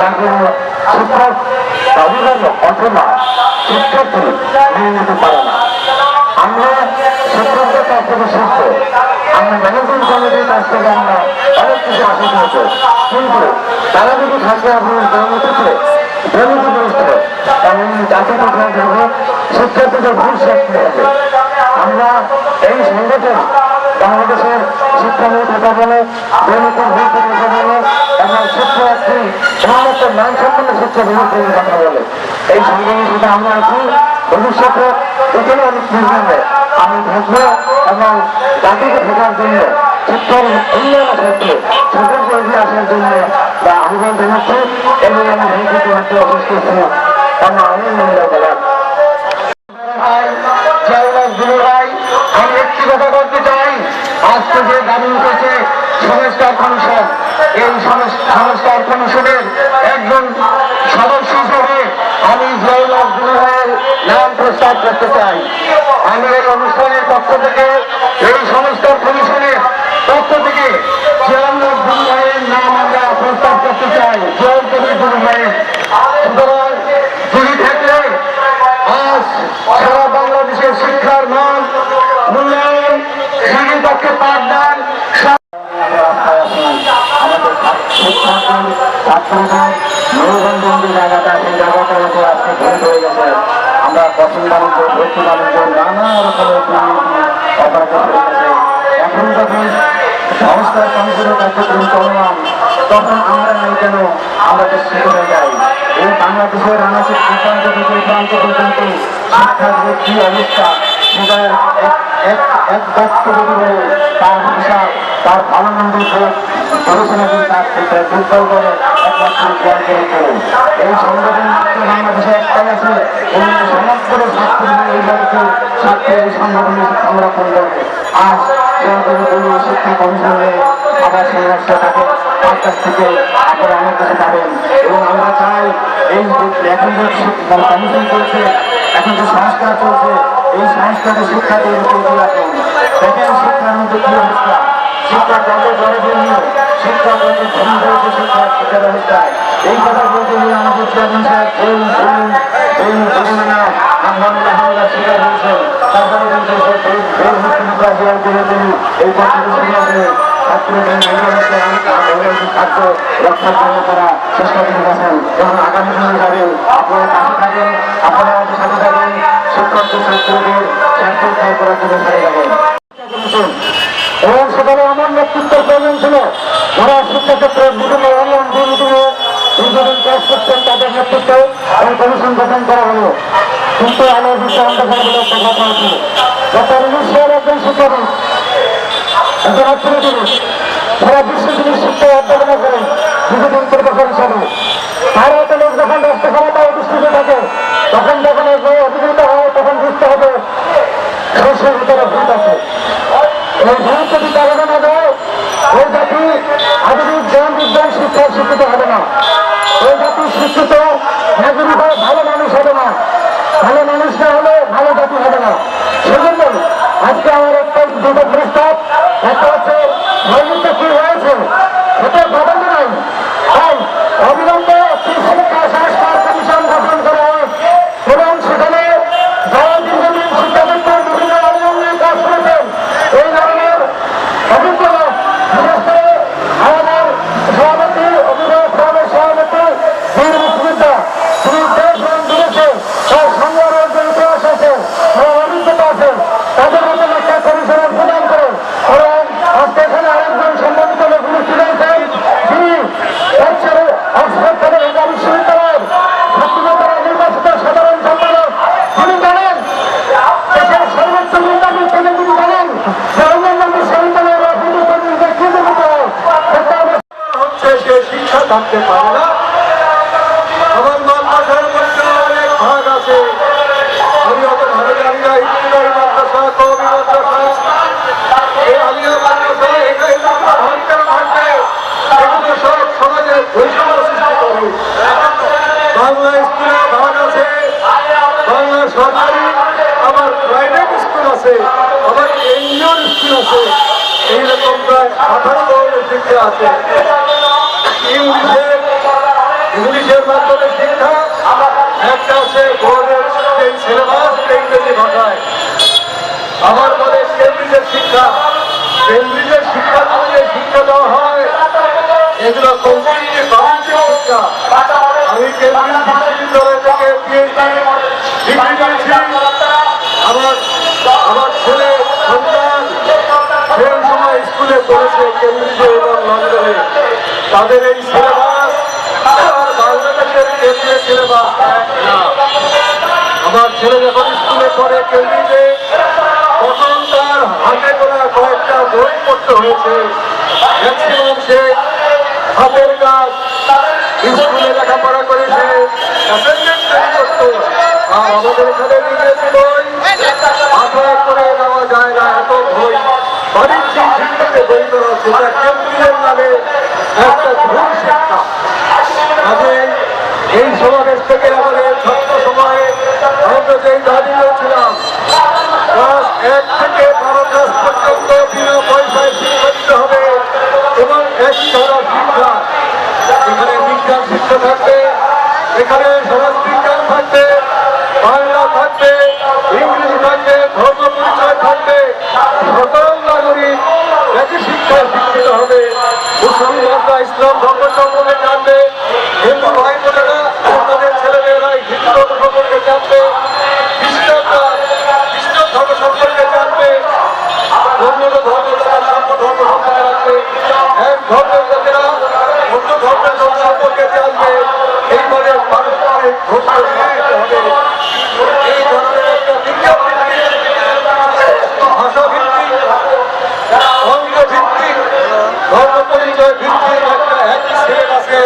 জন্য শিক্ষক অভিভাবক অথবা শিক্ষার্থী মেনে নিতে না আমরা শিক্ষকদের কাছ থেকে আমরা ম্যানেজমেন্ট কমিটির কাছ অনেক কিছু আশা করব কিন্তু তারা যদি থাকে আপনার দুর্নীতিতে দুর্নীতিগ্রস্ত তাহলে জাতি হবে শিক্ষার্থীদের ভুল শিখতে হবে আমরা এই সংগঠন বাংলাদেশের শিক্ষা নিয়ে কথা বলে দুর্নীতির বিরুদ্ধে কথা বলে এবং শিক্ষার্থী সমস্ত মান সম্পন্ন শিক্ষা বিরুদ্ধে কথা বলে। এই সংগঠনের সাথে আমরা আছি। ভবিষ্যতে এখানে অনেক নির্মাণে আমি থাকব এবং জাতিকে থাকার জন্য, শিক্ষার উন্নয়নের ক্ষেত্রে সুযোগ এগিয়ে আসার জন্য বা আহ্বান জানাচ্ছি এবং আমি ভেঙে হাতে অসুস্থ ছিল এই সংস- সংস্কার কমিশনের একজন সদস্য হিসেবে আমি গুরু ভাইয়ের নাম প্রস্তাব করতে চাই। আমি এই অনুষ্ঠানের পক্ষ থেকে, এই সংস্কার কমিশনের পক্ষ থেকে জয়নাথ গুরু ভাইয়ের নাম আমরা প্রস্তাব করতে চাই। জয় কবি গুরু ভাইয়ের সুতরাং তিনি থাকলে আজ সারা বাংলাদেশের শিক্ষার মান, মূল্যায়ন শ্রেণির পক্ষে পাঠদান ছাত্রদের মেরুদণ্ড জায়গাটা সেই জায়গাটা হচ্ছে আজকে গেছে আমরা বাণিজ্য নানা রকমের যখন সংস্কার কমিশনের কার্যক্রম চলমান তখন আমরা নাই কেন আমরা শিক্ষিত হয়ে যাই এই বাংলাদেশের আনাচে প্রান্ত থেকে প্রান্ত পর্যন্ত এক- এক ব্যক্ত যদি বলে তার তার ভালো মন্দ গবেষণা করে তার দুর্বল করে এই সংগঠন বাংলাদেশে একটাই আছে সমগ্র ছাত্র এই জগতে ছাত্র এই সংগঠনে সংরক্ষণ করবে আজ শিক্ষা কমিশনে আবার থাকে তার কাছ থেকে অনেক কিছু পাবেন এবং আমরা চাই এই যে কমিশন চলছে এখন যে সংস্কার চলছে এই সংস্কারে শিক্ষা তৈরি করে দেখেন শিক্ষার মধ্যে কি অবস্থা শিক্ষা কত হয়েছে ব্যবস্থায় এই কথা বলতে গিয়ে আমাদের চেয়ারম্যান এই এই ঘটনা আহ্বানুল্লাহ হামলা শিকার হয়েছেন তারপরে কিন্তু সে এই এই মুক্তিযোদ্ধা জিয়ার করে তিনি এই পদ্ধতি সমাজে ছাত্রদের মেধাবীকে ছাত্র রক্ষার জন্য তারা চেষ্টা করে এবং আগামী দিনে যাবেন। আপনারা পাশে থাকেন শিক্ষকদের ছাত্রদের স্বার্থ করার জন্য সাথে তখন হবে আছে। বিজ্ঞান শিক্ষিত হবে না। ওই জাতি শিক্ষিত নাগরিক হয়ে ভালো মানুষ হবে না ভালো মানুষ না হলে ভালো জাতি হবে না সেজন্য আজকে আমার একটা দুটো প্রস্তাব একটা হচ্ছে মৌলিকটা কি হয়েছে এটা বদল নাই তাই অবিলম্বে একটি শিক্ষা সংস্কার কমিশন গঠন করা হয় এবং সেখানে যারা দীর্ঘদিন শিক্ষাক্ষেত্রে বিভিন্ন অনিয়ম নিয়ে কাজ করেছেন এই ধরনের অভিজ্ঞতা বিশেষ করে আমাদের সভাপতি অভিভাবক সভাপতি থাকতে পারে না আমার মাদ্রাসার মধ্যে অনেক ভাগ আছে আমি অত ভালো জানি না ইঞ্জিনিয়ারিং মাদ্রাসা কবি মাদ্রাসা এই আলিয়া মাদ্রাসা এখানে ভাগের ভাগে এগুলো সব সমাজের বৈষম্য সৃষ্টি করে বাংলা স্কুলে ভাগ আছে বাংলা সরকারি আবার প্রাইভেট স্কুল আছে আবার এনজিওর স্কুল আছে। এইরকম প্রায় আঠারো ধরনের শিক্ষা আছে। ইংলিশের ইংলিশের মাধ্যমে শিক্ষা, একটা আছে ইংরেজি ভাষায়। আমার বলে কেন্দ্রীয় শিক্ষা। কেন্দ্রীয় শিক্ষা যে শিক্ষা দেওয়া হয়। এগুলো কম্পিটিভ বাণিজ্য শিক্ষা। আমি কেন্দ্রীয় বিশ্ববিদ্যালয় থেকে তাদের এই সিলেবাস আর বাংলাদেশের কেন্দ্রীয় সিলেবাস। আমার ছেলে যখন স্কুলে পড়ে, কেন্দ্রীতে তখন তার হাতে গোনা কয়েকটা বই পড়তে হয়েছে। ম্যাক্সিমাম সে হাতের কাজ স্কুলে লেখাপড়া করেছে, অ্যাসাইনমেন্ট তৈরি করতো। আর আমাদের এখানে ইংরেজি বই মাথায় করে নেওয়া যায় না, এত বই। বাণিজ্যিক ভিত্তিতে বই করা কেন্দ্রীয় নামে একটা ভুল শিক্ষা। কাজে এই সমাবেশ থেকে আমাদের ছাত্র সময়ে আমরা যেই দাবি করেছিলাম, ক্লাস এক থেকে বারো ক্লাস পর্যন্ত হবে এবং এক সারা শিক্ষা। এখানে বিজ্ঞান শিক্ষা থাকবে, এখানে সমাজ বিজ্ঞান বাংলা থাকবে ইংরেজি থাকবে ধর্ম পরিচয় থাকবে, সকল নাগরিক একই শিক্ষায় শিক্ষিত হবে। মুসলমানরা ইসলাম ধর্ম সম্পর্কে জানবে হিন্দু ভাই বোনেরা তাদের ছেলেমেয়েরা হিন্দু ধর্ম সম্পর্কে জানবে, খ্রিস্টানরা খ্রিস্ট ধর্ম সম্পর্কে জানবে এক ধর্মের লোকেরা অন্য ধর্মের লোক সম্পর্কে জানবে এইভাবে পারস্পরিক ঘোষণা শিক্ষিত হবে এই ধরনের একটা বিজ্ঞান ভিত্তিক ভাষা ভিত্তিক অঙ্গ ভিত্তিক ধর্ম পরিচয় ভিত্তিক একটা একই সিলেবাসে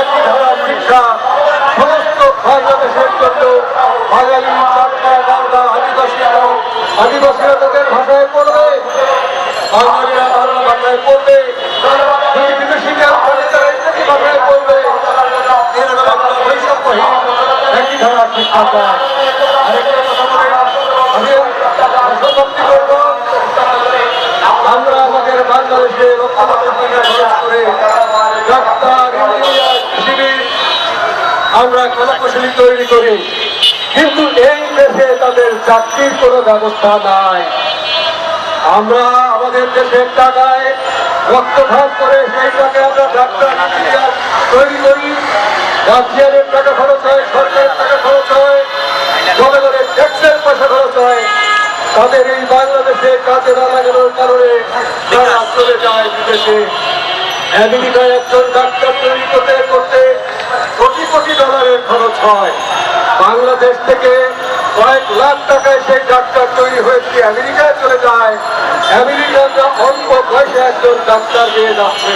একই ধারার শিক্ষা সমস্ত বাংলাদেশের জন্য বাঙালি চাকমা বাংলা আদিবাসী এবং আদিবাসীরা তাদের ভাষায় পড়বে, বাঙালিরা বাংলা ভাষায় পড়বে তারা ইংরেজি ভাষায় পড়বে। এরকম একটা বৈষম্যহীন একই ধারার শিক্ষা পায়। আরেকটা কথা বলে আমি সমাপ্তি করব। আমরা আমাদের বাংলাদেশে টাকা খরচ করে ডাক্তার ইঞ্জিনিয়ার কৃষিবিদ আমরা তৈরি করি। কিন্তু এই দেশে তাদের চাকরির কোনো ব্যবস্থা নাই। আমরা আমাদের দেশের টাকায় রক্তভাগ করে সেই টাকায় আমরা ডাক্তার তৈরি করি। রাজ্যের টাকা খরচ হয়, সরকারের টাকা খরচ হয়, জনগণের ট্যাক্সের পয়সা খরচ হয়। তাদের এই বাংলাদেশে কাজে না লাগানোর কারণে তারা চলে যায় বিদেশে। আমেরিকায় একজন ডাক্তার তৈরি করতে করতে কোটি কোটি ডলারের খরচ হয়। বাংলাদেশ থেকে কয়েক লাখ টাকায় সেই ডাক্তার তৈরি হয়েছে। আমেরিকায় চলে যায়। আমেরিকাতে অল্প পয়সা একজন ডাক্তার পেয়ে যাচ্ছে।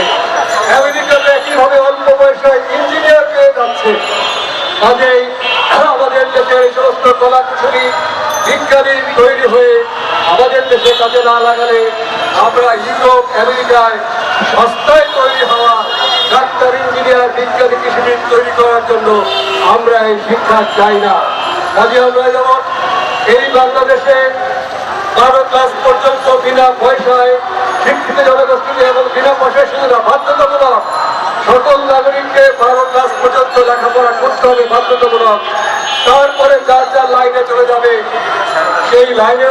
আমেরিকাতে একইভাবে অল্প পয়সায় ইঞ্জিনিয়ার পেয়ে যাচ্ছে? কাজেই আমাদের দেশে এই সমস্ত কলা কুশলী বিজ্ঞানী তৈরি হয়ে আমাদের দেশে কাজে না লাগালে আমরা ইউরোপ, আমেরিকায় সস্তায় তৈরি হওয়া ডাক্তার, ইঞ্জিনিয়ার, বিজ্ঞানী, কৃষিবিদ তৈরি করার জন্য আমরা এই শিক্ষা চাই না। কাজে আমরা যেমন এই বাংলাদেশে বারো ক্লাস পর্যন্ত বিনা পয়সায় শিক্ষিত জনগোষ্ঠীকে এবং বিনা পয়সায় শুধু না, বাধ্যতামূলক সকল নাগরিককে বারো ক্লাস পর্যন্ত লেখাপড়া করতে হবে বাধ্যতামূলক। তারপরে যার যার লাইনে চলে যাবে, সেই লাইনে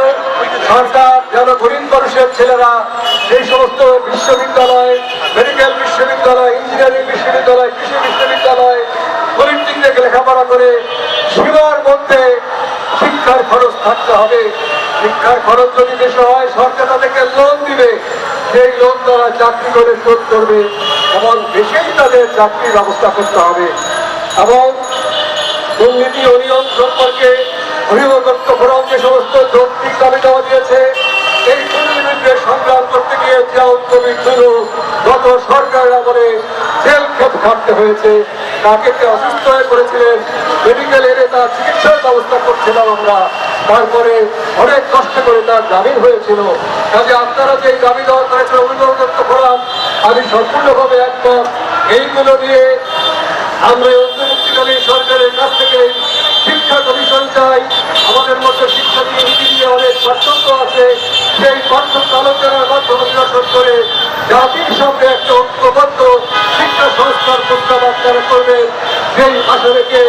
সরকার যেন গরিব মানুষের ছেলেরা, সেই সমস্ত বিশ্ববিদ্যালয়, মেডিকেল বিশ্ববিদ্যালয় ইঞ্জিনিয়ারিং বিশ্ববিদ্যালয় কৃষি বিশ্ববিদ্যালয় পলিটেকনিক লেখাপড়া করে সীমার মধ্যে শিক্ষার খরচ থাকতে হবে। শিক্ষার খরচ যদি বেশি হয়, সরকার তাদেরকে লোন দিবে। সেই লোন তারা চাকরি করে শোধ করবে এবং দেশেই তাদের চাকরির ব্যবস্থা করতে হবে। এবং দুর্নীতি অনিয়ম সম্পর্কে অভিভাবকত্ব ফোরাম যে সমস্ত যৌক্তিক দাবি দেওয়া দিয়েছে, এই দুর্নীতির সংগ্রাম করতে গিয়ে জিয়াউল কবির গত সরকার আমলে ঘাটতে হয়েছে, তাকে কে অসুস্থ হয়ে পড়েছিলেন মেডিকেল এনে তার চিকিৎসার ব্যবস্থা করছিলাম আমরা। তারপরে অনেক কষ্ট করে তার জামিন হয়েছিল। কাজে আপনারা যে দাবি দেওয়া করেছেন অভিভাবক ফোরাম আমি সম্পূর্ণভাবে একমত। এইগুলো নিয়ে আমরা অন্তর্বর্তীকালীন সরকারের কাছ থেকে শিক্ষা কমিশন চাই। আমাদের মধ্যে শিক্ষা নিয়ে নীতি নিয়ে অনেক পার্থক্য আছে। সেই পার্থক্য আলোচনার মাধ্যমে নিরসন করে জাতির সামনে সংস্কার প্রত্যাবর্তন করবেন সেই আশা রেখে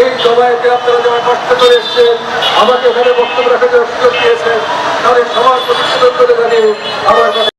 এই সভায়তে আপনারা যারা কষ্ট করে এসছেন, আমাকে এখানে বক্তব্য রাখার জন্য সুযোগ দিয়েছেন তাদের সবার প্রতি সুযোগ করে জানিয়ে আমার